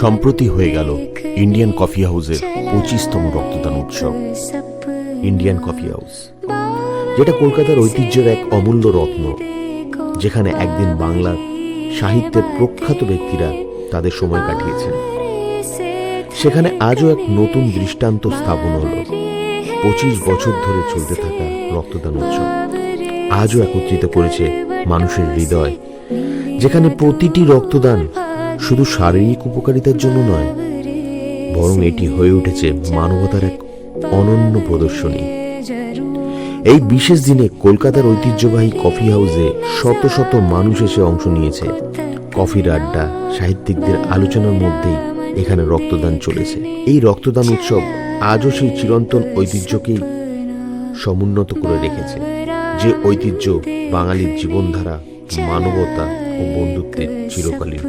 সম্প্রতি হয়ে গেল ইন্ডিয়ান কফি হাউসের পঁচিশতম রক্তদান উৎসব। ইন্ডিয়ান কফি হাউস যেটা কলকাতার ঐতিহ্যের এক অমূল্য রত্ন, যেখানে একদিন বাংলার সাহিত্যের প্রখ্যাত ব্যক্তিরা তাদের সময় কাটিয়েছেন। সেখানে আজও এক নতুন দৃষ্টান্ত স্থাপন হল পঁচিশ বছর ধরে চলতে থাকা রক্তদান উৎসব। আজও একত্রিত করেছে মানুষের হৃদয়, যেখানে প্রতিটি রক্তদান শুধু শারীরিক উপকারিতার জন্য নয়, বরং এটি হয়ে উঠেছে মানবতার এক অনন্য প্রদর্শনী। এই বিশেষ দিনে কলকাতার ঐতিহ্যবাহী কফি হাউসে শত শত মানুষ এসে অংশ নিয়েছে। কফির আড্ডা, সাহিত্যিকদের আলোচনার মধ্যেই এখানে রক্তদান চলেছে। এই রক্তদান উৎসব আজও সেই চিরন্তন ঐতিহ্যকেই সমুন্নত করে রেখেছে, যে ঐতিহ্য বাঙালির জীবনধারা, মানবতা ও বন্ধুত্বের চিরকালীন